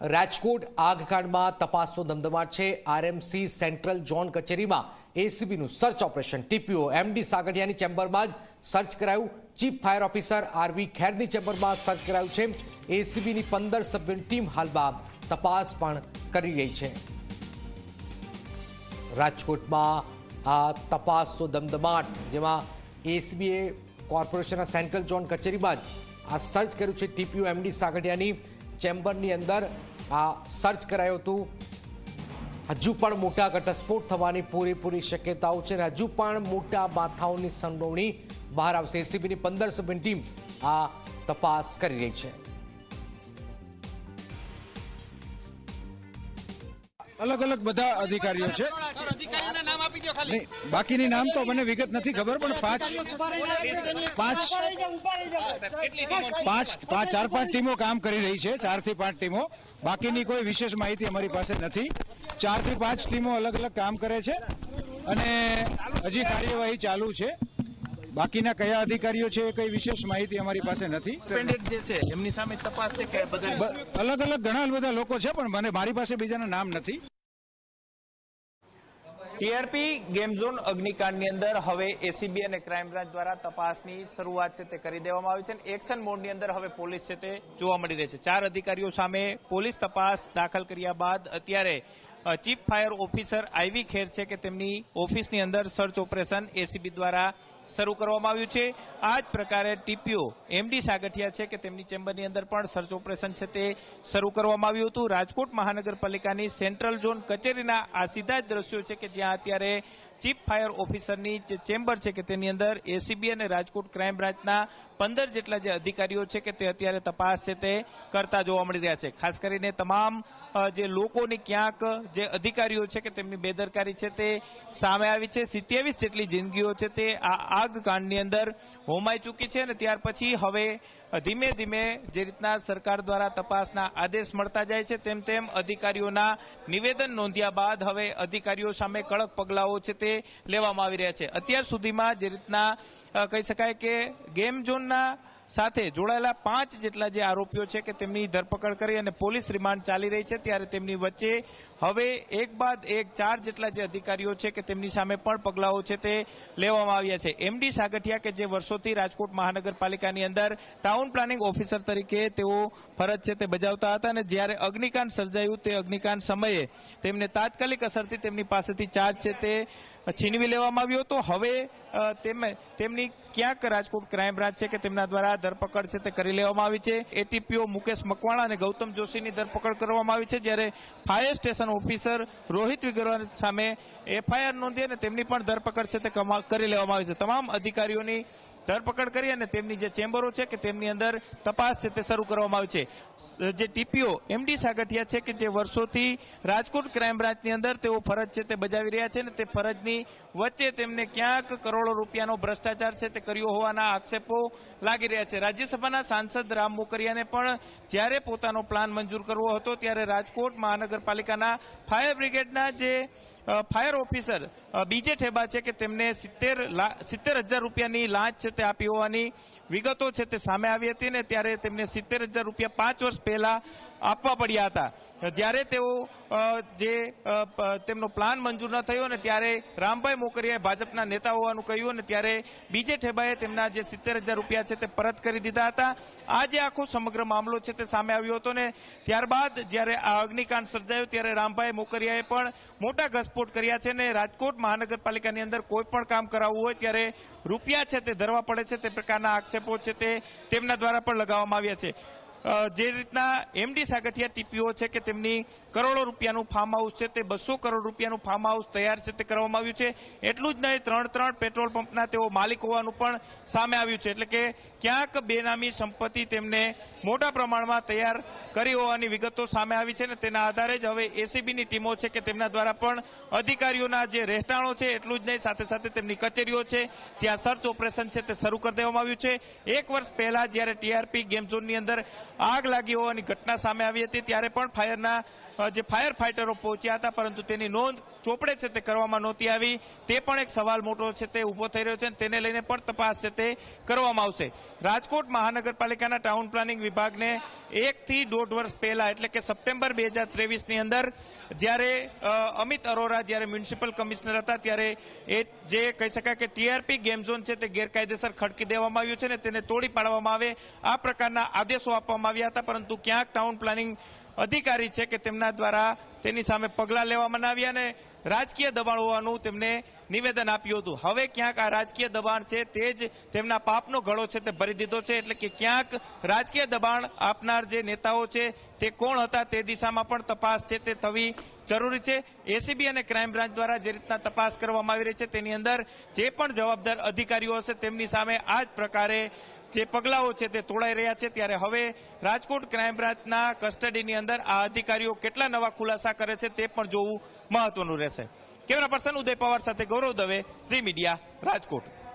રાજકોટ આગકાંડમાં તપાસનો ધમધમાટ છે. આરએમસી સેન્ટ્રલ ઝોન કચેરીમાં એસીબીનું સર્ચ ઓપરેશન. ટીપીઓ એમડી સાગઠિયાની ચેમ્બરમાં જ સર્ચ કરાયું. ચીફ ફાયર ઓફિસર આરવી ખેરની ચેમ્બરમાં સર્ચ કરાયું છે. એસીબીની પંદર સભ્યોની ટીમ હાલમાં તપાસ પણ કરી રહી છે. રાજકોટમાં આ તપાસનો ધમધમાટ, જેમાં એસીબીએ કોર્પોરેશનના સેન્ટ્રલ ઝોન કચેરીમાં જ આ સર્ચ કર્યું છે. ટીપીઓ એમડી સાગઠિયાની ચેમ્બરની અંદર આ સર્ચ કરાયું હતું. હજુ પણ મોટા ઘટસ્ફોટ થવાની પૂરેપૂરી શક્યતાઓ છે અને હજુ પણ મોટા માથાઓની સંડોવણી બહાર આવશે. એસીબીની પંદર સભ્યની ટીમ આ તપાસ કરી રહી છે. અલગ અલગ બધા અધિકારીઓ છે. અધિકારીના નામ આપી દો ખાલી. નહીં, બાકીની નામ તો મને વિગત નથી ખબર પણ પાંચ પાંચ પાંચ પાંચ ચાર પાંચ ટીમો કામ કરી રહી છે ચારથી પાંચ ટીમો. બાકીની કોઈ વિશેષ માહિતી અમારી પાસે નથી. ચારથી પાંચ ટીમો અલગ અલગ કામ કરે છે અને હજી કાર્યવાહી ચાલુ છે. બાકીના કયા અધિકારીઓ છે એ કઈ વિશેષ માહિતી અમારી પાસે નથી. જે છે એમની સામે તપાસ છે કે બધા બ- અલગ અલગ ઘણા બધા લોકો છે પણ મને મારી પાસે બીજાના નામ નથી. ટીઆરપી ગેમ ઝોન અગ્નિકાંડની અંદર હવે એસીબી અને ક્રાઇમ બ્રાન્ચ દ્વારા તપાસની શરૂઆત છે તે કરી દેવામાં આવી છે અને એક્શન મોડની અંદર હવે પોલીસ છે તે જોવા મળી રહી છે. ચાર અધિકારીઓ સામે પોલીસ તપાસ દાખલ કર્યા બાદ અત્યારે chief fire officer IV Kher છે કે તેમની ઓફિસની અંદર સર્ચ ઓપરેશન એસીબી દ્વારા શરૂ કરવામાં આવ્યું છે. આ જ પ્રકારે ટીપીઓ એમડી સાગઠિયા છે કે તેમની ચેમ્બરની અંદર પણ સર્ચ ઓપરેશન છે તે શરૂ કરવામાં આવ્યું હતું. રાજકોટ મહાનગરપાલિકાની સેન્ટ્રલ ઝોન કચેરીના આ સીધા જ દ્રશ્યો છે કે જ્યાં અત્યારે ચીફ ફાયર ઓફિસરની જે ચેમ્બર છે કે તેની અંદર એસીબી અને રાજકોટ ક્રાઇમ બ્રાન્ચના પંદર જેટલા જે અધિકારીઓ છે કે તે અત્યારે તપાસ છે તે કરતા જોવા મળી રહ્યા છે. ખાસ કરીને તમામ જે લોકોની ક્યાંક જે અધિકારીઓ છે કે તેમની બેદરકારી છે તે સામે આવી છે. સિત્યાવીસ જેટલી જિંદગીઓ છે તે આ આગ કાંડની અંદર હોમાઈ ચૂકી છે અને ત્યાર પછી હવે ધીમે ધીમે જે રીતના સરકાર દ્વારા તપાસના આદેશ મળતા જાય છે, તેમ તેમ અધિકારીઓના નિવેદન નોંધ્યા બાદ હવે અધિકારીઓ સામે કડક પગલાઓ છે તે લેવામાં આવી રહ્યા છે. અત્યાર સુધીમાં જે રીતના કહી શકાય કે ગેમ ઝોનના સાથે જોડાયેલા પાંચ જેટલા જે આરોપીઓ છે કે તેમની ધરપકડ કરી અને પોલીસ રિમાન્ડ ચાલી રહી છે, ત્યારે તેમની વચ્ચે હવે એક બાદ એક ચાર જેટલા જે અધિકારીઓ છે કે તેમની સામે પણ પગલાઓ છે તે લેવામાં આવ્યા છે. એમડી સાગઠિયા કે જે વર્ષોથી રાજકોટ મહાનગરપાલિકાની અંદર ટાઉન પ્લાનિંગ ઓફિસર તરીકે તેઓ ફરજ છે તે બજાવતા હતા અને જ્યારે અગ્નિકાંડ સર્જાયું તે અગ્નિકાંડ સમયે તેમને તાત્કાલિક અસરથી તેમની પાસેથી ચાર્જ છે તે છીનવી લેવામાં આવ્યો હતો. હવે તેમની ક્યાંક રાજકોટ ક્રાઇમ બ્રાન્ચ છે કે તેમના દ્વારા ધરપકડ છે તે કરી લેવામાં આવી છે. એટીપીઓ મુકેશ મકવાણા અને ગૌતમ જોશીની ધરપકડ કરવામાં આવી છે, જ્યારે fire station officer Rohit Vigarva સામે એફઆઈઆર નોંધી અને તેમની પણ ધરપકડ છે તે કરી લેવામાં આવી છે. તમામ અધિકારીઓની ધરપકડ કરી અને તેમની જે ચેમ્બરો છે કે તેમની અંદર તપાસ છે તે શરૂ કરવામાં આવી છે. જે ટીપીઓ એમડી સાગઠિયા છે કે જે વર્ષોથી રાજકોટ ક્રાઇમ બ્રાન્ચની અંદર તેઓ ફરજ છે તે બજાવી રહ્યા છે અને તે ફરજની વચ્ચે તેમને ક્યાંક કરોડો રૂપિયાનો ભ્રષ્ટાચાર છે તે કર્યો હોવાના આક્ષેપો લાગી રહ્યા છે. રાજ્યસભાના સાંસદ રામ મોકરિયાને પણ જ્યારે પોતાનો પ્લાન મંજૂર કરવો હતો ત્યારે રાજકોટ મહાનગરપાલિકાના ફાયર બ્રિગેડના જે ફાયર ઓફિસર બીજે ઠેબા છે કે તેમને સિત્તેર સિત્તેર હજાર રૂપિયાની લાંચ છે તે આપી હોવાની વિગતો છે તે સામે આવી હતી ને ત્યારે તેમને સિત્તેર હજાર રૂપિયા પાંચ વર્ષ પહેલા આપવા પડ્યા હતા. જ્યારે તેઓ જે તેમનો પ્લાન મંજૂર ન થયો ને ત્યારે રામભાઈ મોકરિયાએ ભાજપના નેતા હોવાનું કહ્યું અને ત્યારે બીજે ઠેબાએ તેમના જે સિત્તેર હજાર રૂપિયા છે તે પરત કરી દીધા હતા. આ જે આખો સમગ્ર મામલો છે તે સામે આવ્યો હતો ને ત્યારબાદ જ્યારે આ અગ્નિકાંડ સર્જાયો ત્યારે રામભાઈ મોકરિયાએ પણ મોટા ઘસફોટ કર્યા છે ને રાજકોટ મહાનગરપાલિકાની અંદર કોઈ પણ કામ કરાવવું હોય ત્યારે રૂપિયા છે તે ધરવા પડે છે તે પ્રકારના આક્ષેપો છે તે તેમના દ્વારા પણ લગાવવામાં આવ્યા છે. જે રીતના એમડી સાગઠિયા ટીપીઓ છે કે તેમની કરોડો રૂપિયાનું ફાર્મ હાઉસ છે તે બસો કરોડ રૂપિયાનું ફાર્મ હાઉસ તૈયાર છે તે કરવામાં આવ્યું છે. એટલું જ નહીં, ત્રણ ત્રણ પેટ્રોલ પંપના તેઓ માલિક હોવાનું પણ સામે આવ્યું છે. એટલે કે ક્યાંક બેનામી સંપત્તિ તેમને મોટા પ્રમાણમાં તૈયાર કરી હોવાની વિગતો સામે આવી છે ને તેના આધારે જ હવે એસીબીની ટીમો છે કે તેમના દ્વારા પણ અધિકારીઓના જે રહેઠાણો છે એટલું જ નહીં, સાથે સાથે તેમની કચેરીઓ છે, ત્યાં સર્ચ ઓપરેશન છે તે શરૂ કરી દેવામાં આવ્યું છે. એક વર્ષ પહેલાં જ્યારે ટીઆરપી ગેમ ઝોનની અંદર આગ લાગી હોવાની ઘટના સામે આવી હતી ત્યારે પણ ફાયરના જે ફાયર ફાઇટરો પહોંચ્યા હતા, પરંતુ તેની નોંધ ચોપડે છે તે કરવામાં નહોતી આવી. તે પણ એક સવાલ મોટો છે તે ઊભો થઈ રહ્યો છે તેને લઈને પણ તપાસ છે તે કરવામાં આવશે. રાજકોટ મહાનગરપાલિકાના ટાઉન પ્લાનિંગ વિભાગને એકથી દોઢ વર્ષ પહેલાં, એટલે કે સપ્ટેમ્બર બે હજાર ત્રેવીસની અંદર, જ્યારે અમિત અરોરા જ્યારે મ્યુનિસિપલ કમિશનર હતા, ત્યારે એ જે કહી શકાય કે ટીઆરપી ગેમ ઝોન છે તે ગેરકાયદેસર ખડકી દેવામાં આવ્યું છે ને તેને તોડી પાડવામાં આવે. આ પ્રકારના આદેશો આપવામાં આવ્યા હતા, પરંતુ ક્યાંક ટાઉન પ્લાનિંગ અધિકારી છે કે તેમના દ્વારા તેની સામે પગલાં લેવામાં આવ્યા અને રાજકીય દબાણ હોવાનું તેમને નિવેદન આપ્યું હતું. હવે ક્યાંક આ રાજકીય દબાણ છે તે જ તેમના પાપનો ઘડો છે તે ભરી દીધો છે, એટલે કે ક્યાંક રાજકીય દબાણ આપનાર જે નેતાઓ છે તે કોણ હતા તે દિશામાં પણ તપાસ છે તે થવી જરૂરી છે. એસીબી અને ક્રાઇમ બ્રાન્ચ દ્વારા જે રીતના તપાસ કરવામાં આવી રહી છે તેની અંદર જે પણ જવાબદાર અધિકારીઓ હશે તેમની સામે આ જ પ્રકારે જે પગલાઓ છે તે તોડાઈ રહ્યા છે, ત્યારે હવે રાજકોટ ક્રાઇમ બ્રાન્ચના કસ્ટડીની અંદર આ અધિકારીઓ કેટલા નવા ખુલાસા કરે છે તે પણ જોવું મહત્વનું રહેશે. કેમેરા પર્સન ઉદય પવાર સાથે ગૌરવ દવે, ઝી મીડિયા રાજકોટ.